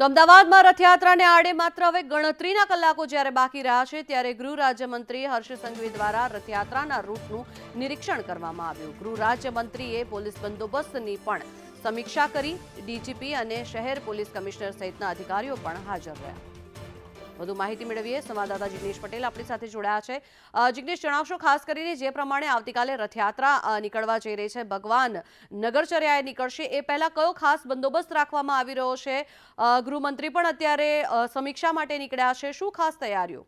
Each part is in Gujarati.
તો અમદાવાદમાં રથયાત્રાને આડે માત્ર હવે ગણતરીના કલાકો જ્યારે બાકી રહ્યા છે, ત્યારે ગૃહ રાજ્યમંત્રી હર્ષ સંઘવી દ્વારા રથયાત્રાના રૂટનું નિરીક્ષણ કરવામાં આવ્યું. ગૃહ રાજ્યમંત્રીએ પોલીસ બંદોબસ્તની પણ સમીક્ષા કરી, ડીજીપી અને શહેર પોલીસ કમિશનર સહિતના અધિકારીઓ પણ હાજર રહ્યા. વધુ માહિતી મેળવીએ. સંવાદદાતા જિગ્નેશ પટેલ આપણી સાથે જોડાયા છે. જિગ્નેશ, જણાવશો ખાસ કરીને જે પ્રમાણે આવતીકાલે રથયાત્રા નીકળવા જઈ રહી છે. ભગવાન નગરચર્યાએ નીકળશે. એ પહેલા કયો ખાસ બંદોબસ્ત રાખવામાં આવી રહ્યો છે? ગૃહમંત્રી પણ અત્યારે સમીક્ષા માટે નીકળ્યા છે. શું ખાસ તૈયારીઓ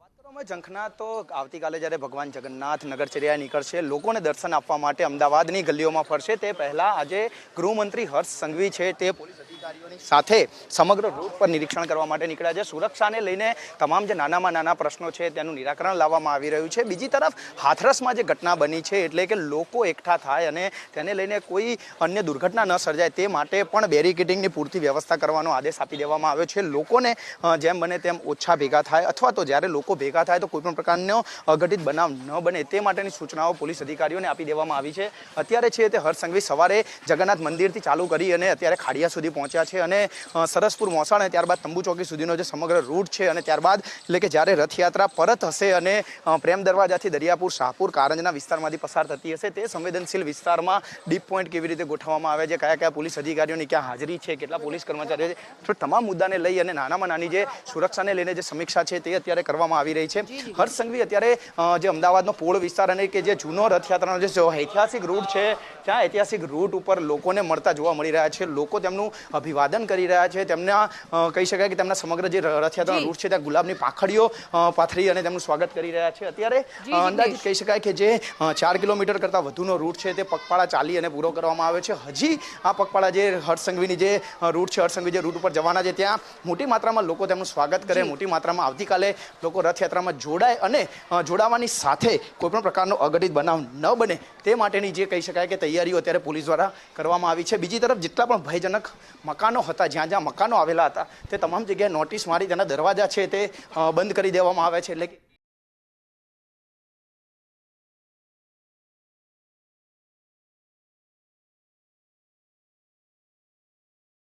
વાત કરવામાં ઝંખના તો આવતીકાલે જ્યારે ભગવાન જગન્નાથ નગરચર્યા નીકળશે, લોકોને દર્શન આપવા માટે અમદાવાદની ગલીઓમાં ફરશે. તે પહેલા આજે ગૃહમંત્રી હર્ષ સંઘવી છે તે પોલીસ સાથે સમગ્ર રૂટ પર નિરીક્ષણ કરવા માટે નીકળ્યા છે. સુરક્ષાને લઈને તમામ જે નાનામાં નાના પ્રશ્નો છે તેનું નિરાકરણ લાવવામાં આવી રહ્યું છે. બીજી તરફ હાથરસમાં જે ઘટના બની છે એટલે કે લોકો એકઠા થાય અને તેને લઈને કોઈ અન્ય દુર્ઘટના ન સર્જાય તે માટે પણ બેરિકેડિંગની પૂરતી વ્યવસ્થા કરવાનો આદેશ આપી દેવામાં આવ્યો છે. લોકોને જેમ બને તેમ ઓછા ભેગા થાય અથવા તો જ્યારે લોકો ભેગા થાય તો કોઈ પણ પ્રકારનો અઘટિત બનાવ ન બને તે માટેની સૂચનાઓ પોલીસ અધિકારીઓને આપી દેવામાં આવી છે. અત્યારે છે તે હર્ષ સંઘવી સવારે જગન્નાથ મંદિરથી ચાલુ કરી અને અત્યારે ખાડિયા સુધી પહોંચ્યા છે અને સરસપુર મોસાણ અને ત્યારબાદ તંબુ ચોકી સુધીનો જે સમગ્ર રૂટ છે અને ત્યારબાદ એટલે કે જ્યારે રથયાત્રા પરત હશે અને પ્રેમ દરવાજાથી દરિયાપુર શાહપુર કારંજના વિસ્તારમાંથી પસાર થતી હશે તે સંવેદનશીલ વિસ્તારમાં ડીપ પોઈન્ટ કેવી રીતે ગોઠવવામાં આવે છે કયા કયા પોલીસ અધિકારીઓની ક્યાં હાજરી છે કેટલા પોલીસ કર્મચારીઓ છે તો તમામ મુદ્દાને લઈ અને નાનામાં નાની જે સુરક્ષાને લઈને જે સમીક્ષા છે તે અત્યારે કરવામાં આવી રહી છે. હર્ષ સંઘવી અત્યારે જે અમદાવાદનો પોળ વિસ્તાર અને કે જે જૂનો રથયાત્રાનો જે ઐતિહાસિક રૂટ છે ત્યાં ઐતિહાસિક રૂટ ઉપર લોકોને મળતા જોવા મળી રહ્યા છે. લોકો તેમનું અભિવાદન કરી રહ્યા છે. તેમના કહી શકાય કે તેમના સમગ્ર જે રથયાત્રાનો રૂટ છે ત્યાં ગુલાબની પાંખડીઓ પાથરી અને તેમનું સ્વાગત કરી રહ્યા છે. અત્યારે અંદાજિત કહી શકાય કે જે ચાર કિલોમીટર કરતાં વધુનો રૂટ છે તે પગપાળા ચાલી અને પૂરો કરવામાં આવ્યો છે. હજી આ પગપાળા જે હર્ષસંઘવીની જે રૂટ છે હર્ષસંઘવી જે રૂટ ઉપર જવાના છે ત્યાં મોટી માત્રામાં લોકો તેમનું સ્વાગત કરે મોટી માત્રામાં આવતીકાલે લોકો રથયાત્રામાં જોડાય અને જોડાવાની સાથે કોઈપણ પ્રકારનો અઘટિત બનાવ ન બને તે માટેની જે કહી શકાય કે તૈયારીઓ અત્યારે પોલીસ દ્વારા કરવામાં આવી છે. બીજી તરફ જેટલા પણ ભયજનક મકાનો હતા, જ્યાં જ્યાં મકાનો આવેલા હતા, તે તમામ જગ્યાએ નોટિસ મારી તેના દરવાજા છે તે બંધ કરી દેવામાં આવે છે. એટલે કે